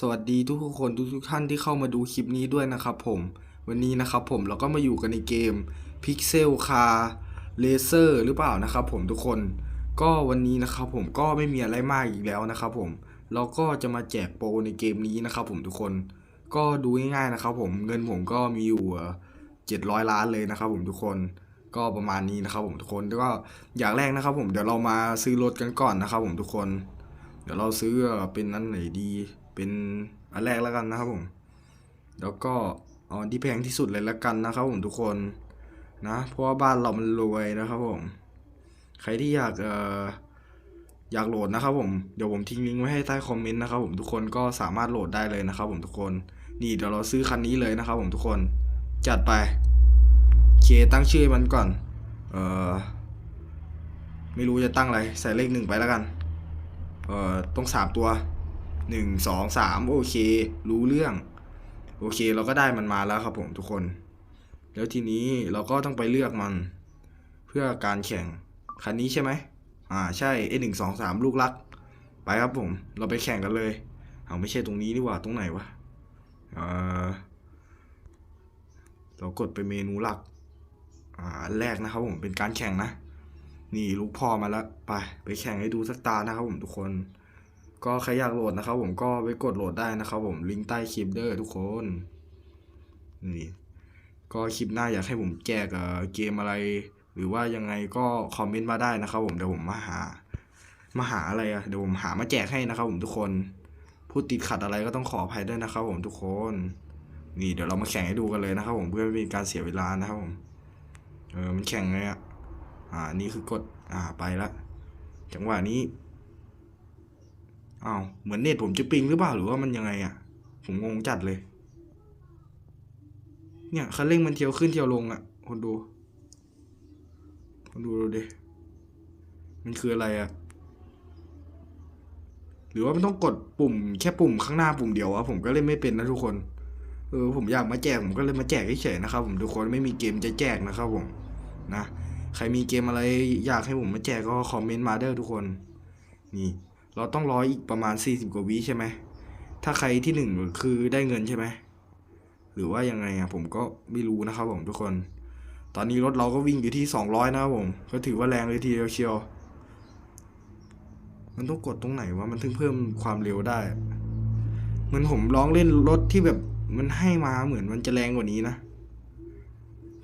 สวัสดีทุกคนทุกทุกๆท่านที่เข้ามาดูคลิปนี้ด้วยนะครับผม วันนี้นะครับผมเราก็มาอยู่กันในเกม Pixel Car Racer หรือเปล่านะครับผมทุกคน ก็วันนี้นะครับผมก็ไม่มีอะไรมากอีกแล้วนะครับผม เราก็จะมาแจกโปรในเกมนี้นะครับผมทุกคน ก็ดูง่ายๆนะครับผมเงินผมก็มีอยู่เจ็ดร้อยล้านเลยนะครับผมทุกคนก็ประมาณนี้นะครับผมทุกคนแล้วก็อย่างแรกนะครับผมเดี๋ยวเรามาซื้อรถกันก่อนนะครับผมทุกคน เดี๋ยวเราซื้อเป็นอันไหนดี เป็นอันแรกแล้วกันนะครับผม แล้วก็เอาอันที่แพงที่สุดเลยละกันนะครับผมทุกคนนะ เพราะว่าบ้านเรามันรวยนะครับผม ใครที่อยากเอ่ออยากโหลดนะครับผมเดี๋ยวผมทิ้งลิงก์ไว้ให้ใต้คอมเมนต์นะครับผมทุกคนก็สามารถโหลดได้เลยนะครับผมทุกคน นี่เดี๋ยวเราซื้อคันนี้เลยนะครับผมทุกคน จัดไปเคตั้งชื่อมันก่อน เออไม่รู้จะตั้งอะไร ใส่เลขหนึ่งไปแล้วกัน เอ่อต้องสามตัวหนึ่งสองสามโอเค รู้เรื่อง โอเคเราก็ได้มันมาแล้วครับผมทุกคน แล้วทีนี้เราก็ต้องไปเลือกมัน เพื่อการแข่งคันนี้ใช่ไหมอ่าใช่เอหนึ่งสองสามลูกรัก ไปครับผม เราไปแข่งกันเลยเอาไม่ใช่ตรงนี้ดีกว่าตรงไหนวะเออเรากดไปเมนูหลักอ่าแรกนะครับผมเป็นการแข่งนะ นี่ลูกพ่อมาแล้วไปไปแข่งให้ดูสักตานะครับผมทุกคน ก็ใครอยากโหลดนะครับผมก็ไปกดโหลดได้นะครับผมลิงก์ใต้คลิปเด้อทุกคนนี่ก็คลิปหน้าอยากให้ผมแจกเออเกมอะไร หรือว่ายังไงก็คอมเมนต์มาได้นะครับผมเดี๋ยวผมมาหา มาหาอะไรอะเดี๋ยวผมหามาแจกให้นะครับผมทุกคนพูดติดขัดอะไรก็ต้องขออภัยด้วยนะครับผมทุกคน นี่เดี๋ยวเรามาแข่งให้ดูกันเลยนะครับผมเพื่อไม่เป็นการเสียเวลานะครับผมเออมันแข่งไงอะ อ่านี่คือกดอ่าไปละจังหวะนี้อ้าวเหมือนเน็ตผมจะปิงหรือเปล่าหรือว่ามันยังไงอะ่ะ ผมงงจัดเลย เนี่ยคันเร่งมันเที่ยวขึ้นเที่ยวลงอะ่ะคนดูคนดูดูดิมันคืออะไรอะ่ะหรือว่ามันต้องกดปุ่มแค่ปุ่มข้างหน้าปุ่มเดียวอะผมก็เล่นไม่เป็นนะทุกคนเออผมอยากมาแจกผมก็เลยมาแจกเฉยๆนะครับผมทุกคนไม่มีเกมจะแจกนะครับผมนะ ใครมีเกมอะไรอยากให้ผมมาแจกก็คอมเมนต์มาเด้อทุกคน นี่ เราต้องรออีกประมาณ 40 กว่าวิใช่ไหม ถ้าใครที่หนึ่งคือได้เงินใช่ไหม หรือว่ายังไงอะผมก็ไม่รู้นะครับผมทุกคน ตอนนี้รถเราก็วิ่งอยู่ที่ 200 นะครับผม ก็ถือว่าแรงเลยทีเดียวเชียว มันต้องกดตรงไหนวะ มันถึงเพิ่มความเร็วได้ เหมือนผมลองเล่นรถที่แบบมันให้มาเหมือนมันจะแรงกว่านี้นะ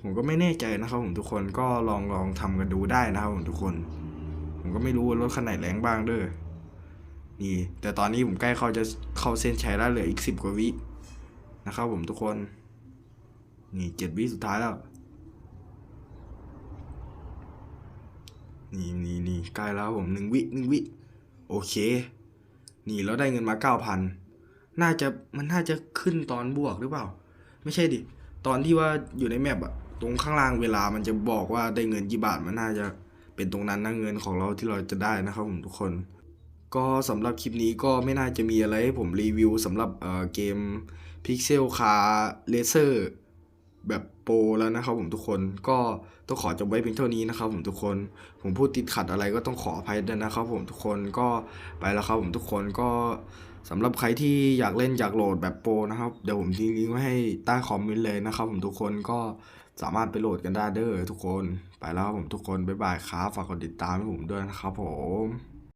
ผมก็ไม่แน่ใจนะครับผมทุกคนก็ลองลองทำกันดูได้นะครับผมทุกคน ผมก็ไม่รู้ว่ารถคันไหนแรงบ้างเด้อนี่ แต่ตอนนี้ผมใกล้เขาจะเข้าเส้นชัยแล้วเหลืออีกสิบกว่าวินะครับผมทุกคน นี่เจ็ดวิสุดท้ายแล้วนี่นี่นี่ใกล้แล้วผมหนึ่งวิหนึ่งวิ โอเค นี่เราได้เงินมาเก้าพันน่าจะมันน่าจะขึ้นตอนบวกหรือเปล่า ไม่ใช่ดิ ตอนที่ว่าอยู่ในแมปอะ ตรงข้างล่างเวลามันจะบอกว่าได้เงินกี่บาทมันน่าจะเป็นตรงนั้นนะเงินของเราที่เราจะได้นะครับผมทุกคน ก็สำหรับคลิปนี้ก็ไม่น่าจะมีอะไรให้ผมรีวิวสำหรับเเกม Pixel Car Racer แบบโปรแล้วนะครับผมทุกคนก็ต้องขอจบไว้เพียงเท่านี้นะครับผมทุกคน ผมพูดติดขัดอะไรก็ต้องขออภัยด้วยนะครับผมทุกคนก็ไปแล้วครับผมทุกคนก็ สำหรับใครที่อยากเล่นอยากโหลดแบบโปรนะครับ เดี๋ยวผมทิ้งลิงก์ไว้ให้ใต้คอมเมนต์เลยนะครับ ผมทุกคนก็สามารถไปโหลดกันได้เด้อทุกคน ไปแล้วครับผมทุกคน บ๊ายบายครับ ฝากกดติดตามให้ผมด้วยนะครับผม